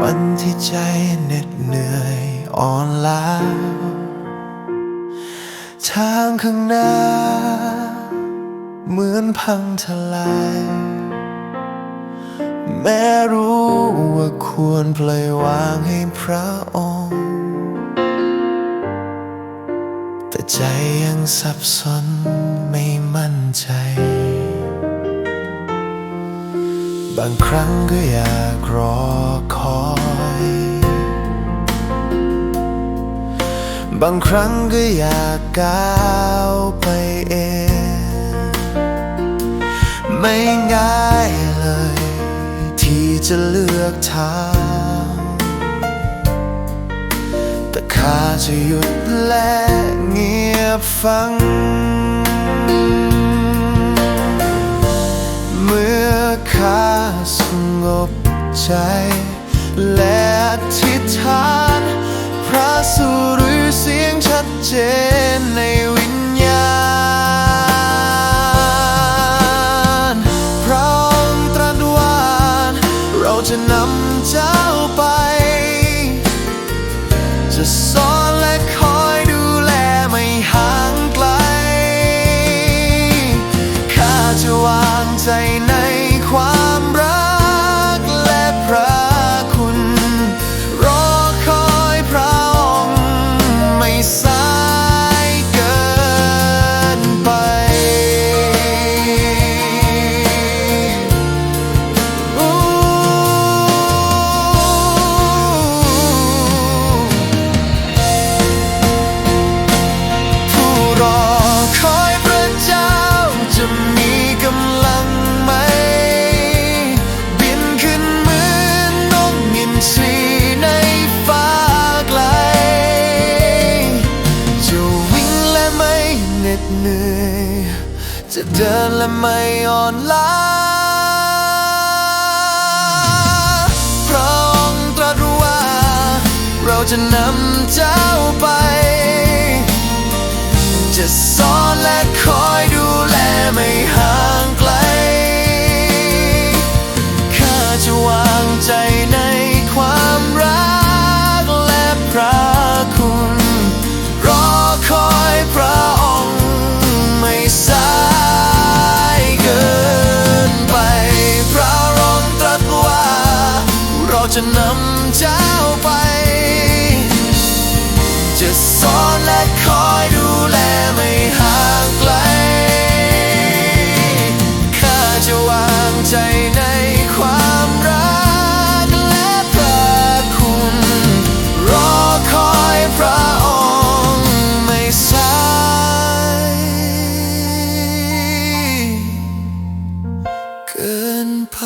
วันที่ใจเหน็ดเหนื่อยอ่อนล้า ทางข้างหน้า เหมือนพังทลาย แม้รู้ว่าควรปล่อยวางให้พระองค์ แต่ใจยังสับสนไม่มั่นใจ บางครั้งก็อยากรอคอย บางครั้งก็อยากก้าวไปเอง ไม่ง่ายเลย ที่จะเลือกทางแต่ข้าจะหยุดและเงียบฟัง ข้าสงบใจ และอธิษฐาน พระสุริเสียงชัดเจนในวิญญาณ พระองค์ตรัสว่าเราจะนำเจ้าไป จะสอนและคอยดูแลไม่ห่างไกลข้าจะวางใจใน ดเหนื่อย จะเดินและไม่อ่อนล้าพระองค์ตรัสว่า เราจะนำเจ้าไป จะสอน เจ้าไป จะสอนและคอยดูแลไม่ห่างไกล ข้าจะวางใจในความรักและพระคุณ รอคอยพระองค์ไม่สายเกินไป